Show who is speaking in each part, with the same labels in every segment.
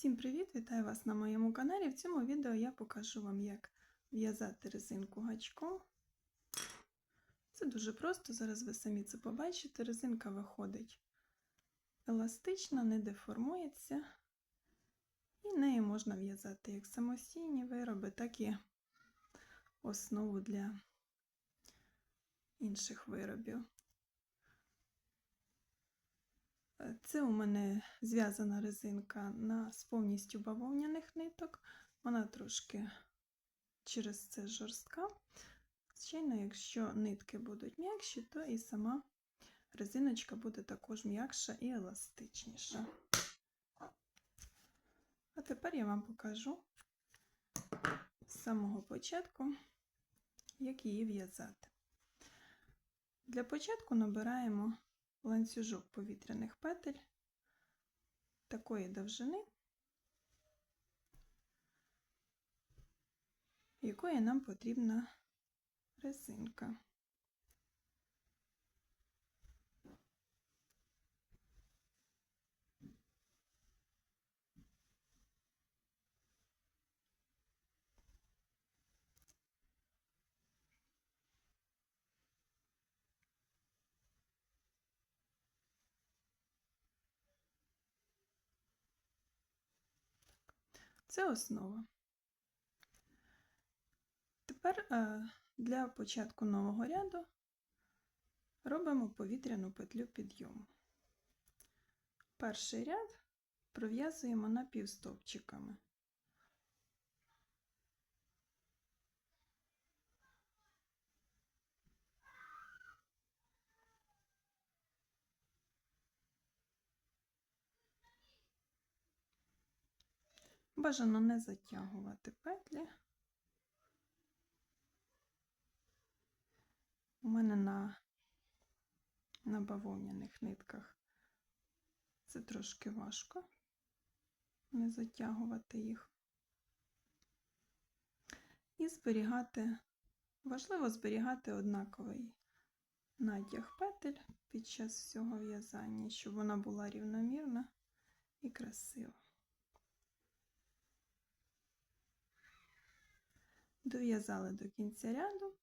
Speaker 1: Всім привіт! Вітаю вас на моєму каналі. В цьому відео я покажу вам, як в'язати резинку гачком. Це дуже просто, зараз ви самі це побачите. Резинка виходить еластична, не деформується, і нею можна в'язати як самостійні вироби, так і основу для інших виробів. Це у мене зв'язана резинка на з повністю бавовняних ниток. Вона трошки через це жорстка. Звичайно, якщо нитки будуть м'якші, то і сама резиночка буде також м'якша і еластичніша. А тепер я вам покажу з самого початку, як її в'язати. Для початку набираємо ланцюжок повітряних петель такої довжини, якої нам потрібна резинка. Це основа. Тепер е, для початку нового ряду робимо повітряну петлю підйому. Перший ряд пров'язуємо напівстовпчиками. Бажано не затягувати петлі. У мене на, на бавовняних нитках це трошки важко не затягувати їх. І зберігати, важливо зберігати однаковий натяг петель під час всього в'язання, щоб вона була рівномірна і красива. Дов'язали до кінця ряду,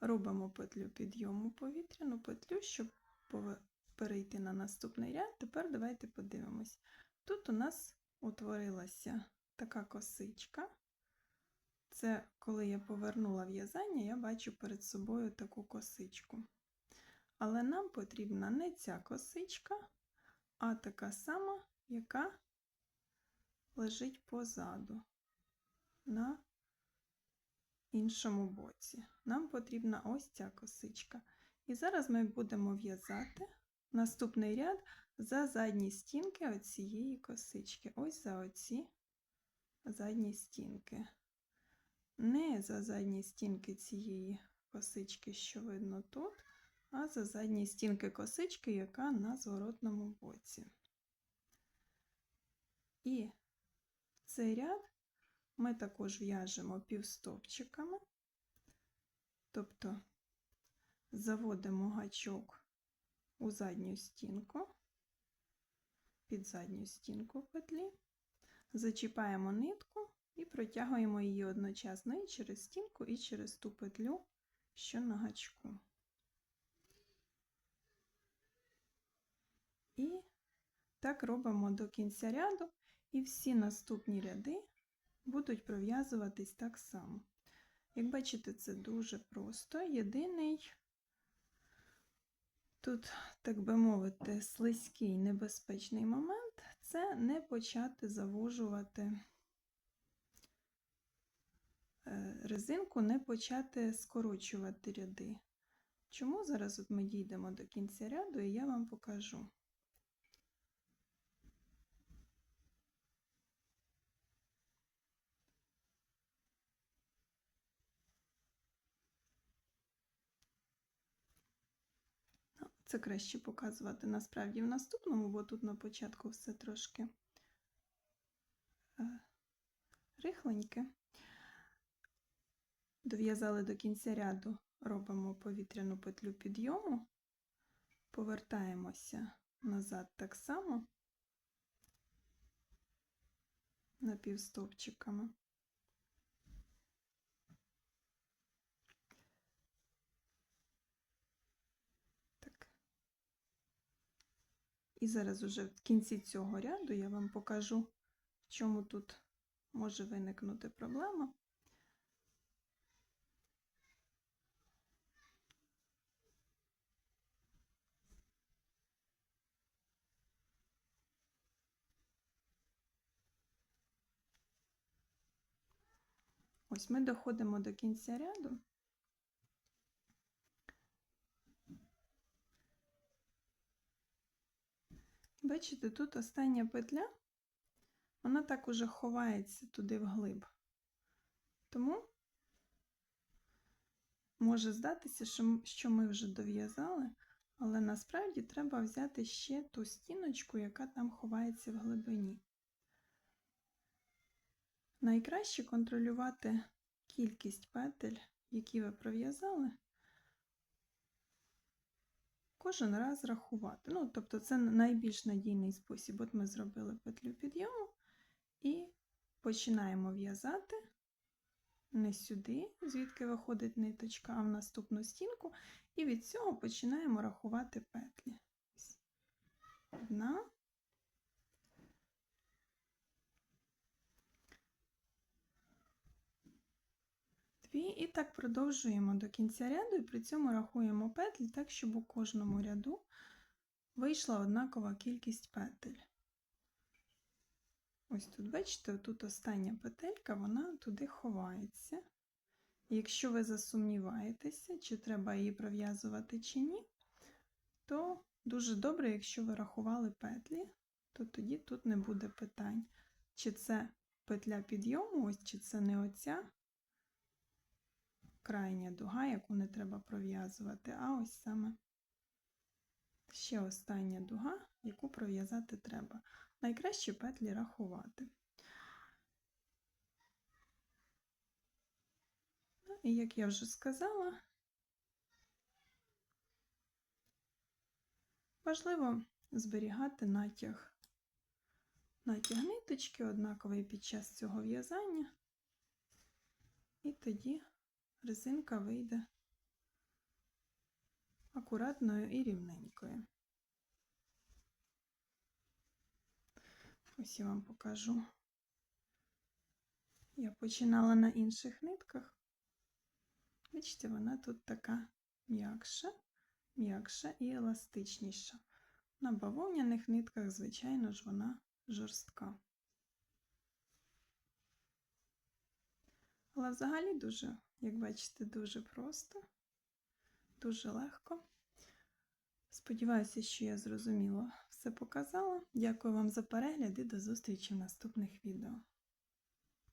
Speaker 1: робимо петлю підйому повітряну петлю, щоб перейти на наступний ряд. Тепер давайте подивимось. Тут у нас утворилася така косичка. Це коли я повернула в'язання, я бачу перед собою таку косичку. Але нам потрібна не ця косичка, а така сама, яка лежить позаду. на іншому боці. Нам потрібна ось ця косичка. І зараз ми будемо в'язати наступний ряд за задні стінки оцієї косички. Ось за оці задні стінки. Не за задні стінки цієї косички, що видно тут, а за задні стінки косички, яка на зворотному боці. І цей ряд ми також в'яжемо півстопчиками, тобто заводимо гачок у задню стінку, під задню стінку петлі, зачіпаємо нитку і протягуємо її одночасно і через стінку, і через ту петлю, що на гачку. І так робимо до кінця ряду, і всі наступні ряди будуть пров'язуватись так само. Як бачите, це дуже просто. Єдиний, тут, так би мовити, слизький небезпечний момент це не почати завожувати е, резинку, не почати скорочувати ряди. Чому зараз от ми дійдемо до кінця ряду, і я вам покажу. Це краще показувати насправді в наступному, бо тут на початку все трошки е, рихленьке. Дов'язали до кінця ряду, робимо повітряну петлю підйому, повертаємося назад так само. напівстовпчиками. Так. І зараз уже в кінці цього ряду я вам покажу, в чому тут може виникнути проблема. Ось ми доходимо до кінця ряду. Бачите, тут остання петля, вона так уже ховається туди вглиб. Тому може здатися, що ми вже дов'язали, але насправді треба взяти ще ту стіночку, яка там ховається в глибині. Найкраще контролювати кількість петель, які ви пров'язали, кожен раз рахувати. Ну, тобто, це найбільш надійний спосіб. От ми зробили петлю підйому і починаємо в'язати не сюди, звідки виходить ниточка, а в наступну стінку, і від цього починаємо рахувати петлі. Одна. Дві, і так продовжуємо до кінця ряду, і при цьому рахуємо петлі так, щоб у кожному ряду вийшла однакова кількість петель. Ось тут, бачите, тут остання петелька, вона туди ховається. Якщо ви засумніваєтеся, чи треба її пров'язувати чи ні, то дуже добре, якщо ви рахували петлі, то тоді тут не буде питань, чи це петля підйому, ось, чи це не оця крайня дуга, яку не треба пров'язувати, а ось саме ще остання дуга, яку пров'язати треба. Найкраще петлі рахувати. Ну, І як я вже сказала, важливо зберігати натяг, натяг ниточки однаковий під час цього в'язання, і тоді резинка вийде акуратною і рівненькою. Ось я вам покажу. Я починала на інших нитках. Бачите, вона тут така м'якша, м'якша і еластичніша. На бавовняних нитках, звичайно ж, вона жорстка. Але взагалі дуже, як бачите, дуже просто, дуже легко. Сподіваюся, що я зрозуміло все показала. Дякую вам за перегляд і до зустрічі в наступних відео.